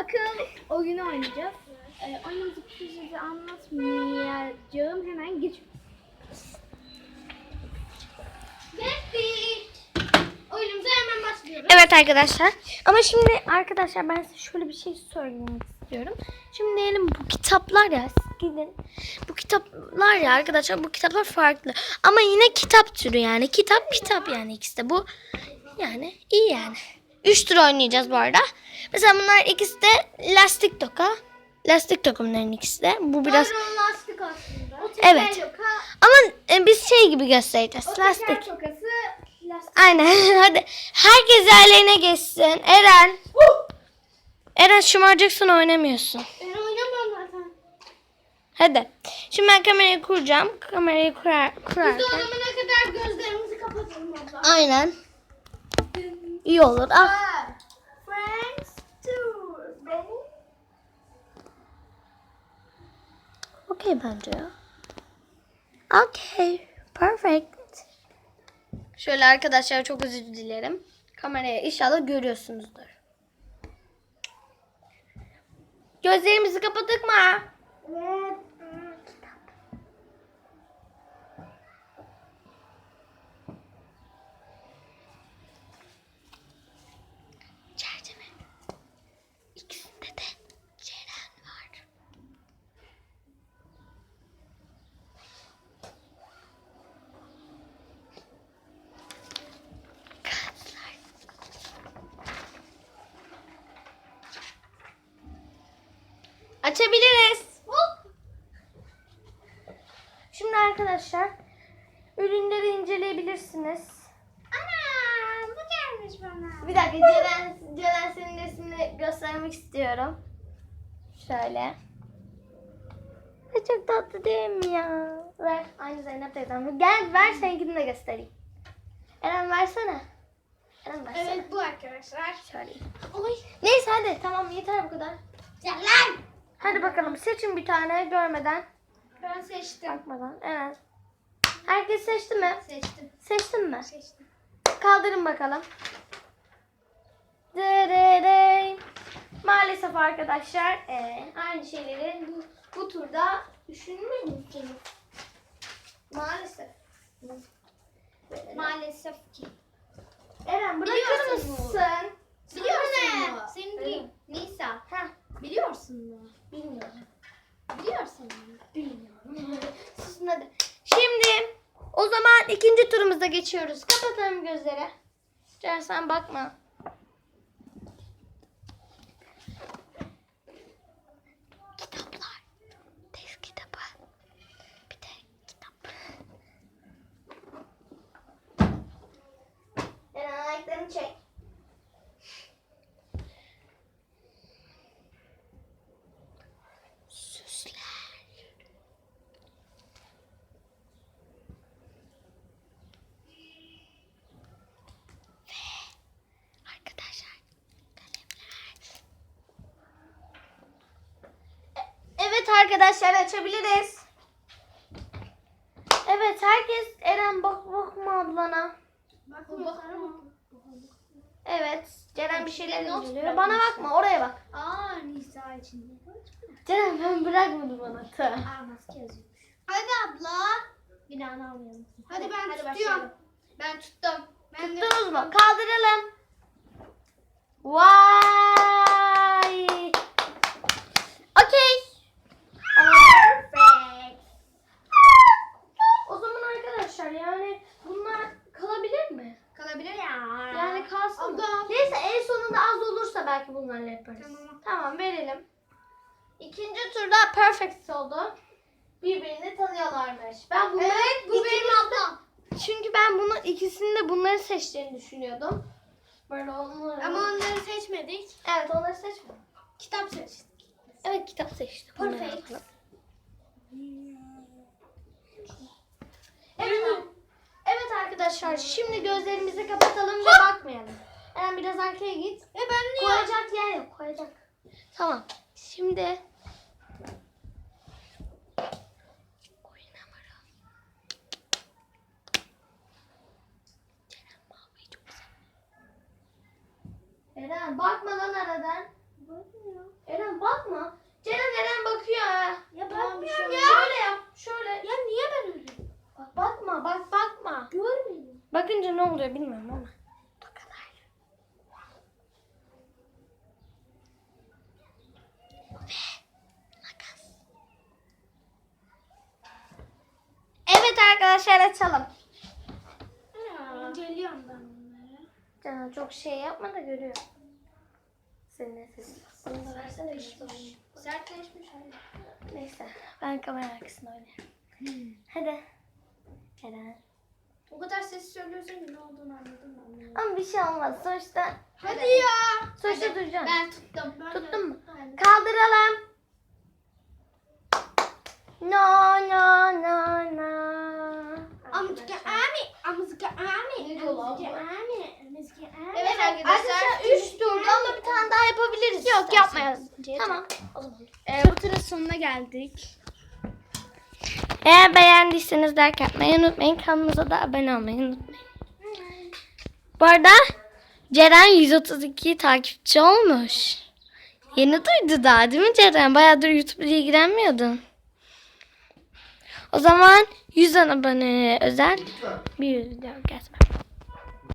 akıl oyunu oynayacağız. Ee, oyunumuzu kısaca anlatmayacağım. Hemen geç. Oyunumuza hemen başlıyoruz. Evet arkadaşlar. Ama şimdi arkadaşlar ben size şöyle bir şey söylemek istiyorum. Şimdi diyelim bu kitaplar ya gidin. Bu kitaplar ya arkadaşlar bu kitaplar farklı. Ama yine kitap türü yani. Kitap kitap yani ikisi de. Bu yani iyi yani. Üç tur oynayacağız bu arada. Mesela bunlar ikisi de lastik toka. Lastik toka bunların ikisi de. Bu biraz Biraz lastik aslında. O Evet. yoka, ama e, biz şey gibi göstereceğiz. o Lastik. tokası lastik. Aynen. Hadi. Herkes yerlerine geçsin. Eren. Eren şımaracaksın oynamıyorsun. Ben oynamam zaten. Hadi. Şimdi ben kamerayı kuracağım. Kamerayı kurar, Biz de kurarken. zamana kadar gözlerimizi kapatalım abla. Aynen. İyi olur. Al. Friends tour. Okey bence ya. Okey. Perfect. Şöyle arkadaşlar çok özür dilerim. Kameraya inşallah görüyorsunuzdur. Gözlerimizi kapattık mı? Evet. Açabiliriz. Şimdi arkadaşlar ürünleri inceleyebilirsiniz. Ana bu gelmiş bana. Bir dakika Ceren, Ceren senin resmini göstermek istiyorum. Şöyle. Ay, Çok tatlı değil mi ya? Ver. Aynı Zeynep teyzem. Gel ver seninkini de göstereyim. Eren versene. Eren versene. Evet bu arkadaşlar. Şöyle. Oy. Neyse hadi tamam yeter bu kadar. Ya lan. Hadi bakalım seçin bir tane görmeden. Ben seçtim. Bakmadan. Eren. Herkes seçti mi? Seçtim. Seçtin mi? Seçtim. Kaldırın bakalım. Maalesef arkadaşlar eee, aynı şeyleri bu, bu turda düşünmemişsiniz. Maalesef. Böyle. Maalesef ki. Eren bırakır Biliyorsun mısın? Biliyorsun mu? Senin değil. Nisa. Heh, Biliyorsun mu? bilmiyorum. Biliyorsun mu? Bilmiyorum. Susun hadi. Şimdi o zaman ikinci turumuza geçiyoruz. Kapatalım gözleri. Sen bakma. Kitaplar. Test kitabı. Bir de kitap. Eren ayaklarını çek. Süsler. Arkadaşlar kalemler. E- Evet arkadaşlar açabiliriz. Evet herkes Eren bak bakma ablana. Bakma bakma. Evet Ceren bir şeyler inceliyor. Bana bakma oraya bak. Aa Nisa içinde. Ceren ben bırakmadım bana. Tı. Aa maske yazıyormuş. Hadi abla. Bir daha almayalım. Hadi, ben tutuyorum. başlayalım. Ben tuttum. Ben de Tuttunuz mu? Kaldıralım. Vay. Okey. Perfect. O zaman arkadaşlar yani bunlar kalabilir mi? Kalabilir ya. Yani kalsın mı? Abla. Neyse en sonunda az olursa belki bunlarla yaparız. Tamam. Tamam verelim. İkinci turda perfect oldu. Birbirini tanıyorlarmış. Ben bunları Evet bu benim ablam. Çünkü ben bunu ikisini de bunları seçtiğini düşünüyordum. Böyle onları. Ama onları seçmedik. evet onları seçmedim. Kitap seçtik. Evet kitap seçtim. Bunları Perfect. evet arkadaşlar şimdi gözlerimizi kapatalım ve bakmayalım. Eren biraz arkaya git. Ben niye? Koyacak yer yok koyacak. Tamam. Şimdi. Eren bakma lan aradan. Bakmıyor. Eren bakma. Ceren Eren bakıyor ha. Ya bakmıyorum ya. Şöyle yap. Şöyle. Ya niye ben öyle? Bak, bakma bak bakma. Görmedim. Bakınca ne oluyor bilmiyorum ama. Bu kadar. Ve makas. Evet arkadaşlar açalım. İnceliyorum ben bunları. Canan çok şey yapma da görüyor. Senin nefesin. Bunu da versene. Sertleşmiş. Neyse ben kamera arkasında oynarım. Hadi. Eren. O kadar ses söylüyorsun ki ne olduğunu anladım ben. Ama bir şey olmaz. Sonuçta Hadi ya. sonuçta Hadi. duracaksın. Ben tuttum. Ben Tuttun mu? Kaldıralım. No ami. Evet arkadaşlar 3 turda ama bir tane daha yapabiliriz. Yok yapmayalım. Tamam. O zaman. Ee, bu turun sonuna geldik. Eğer beğendiyseniz like yapmayı unutmayın. Kanalımıza da abone olmayı unutmayın. Bu arada Ceren 132 takipçi olmuş. Yeni duydu daha değil mi Ceren? Bayağıdır YouTube'la ilgilenmiyordun. O zaman 100 abone özel bir video gelsin.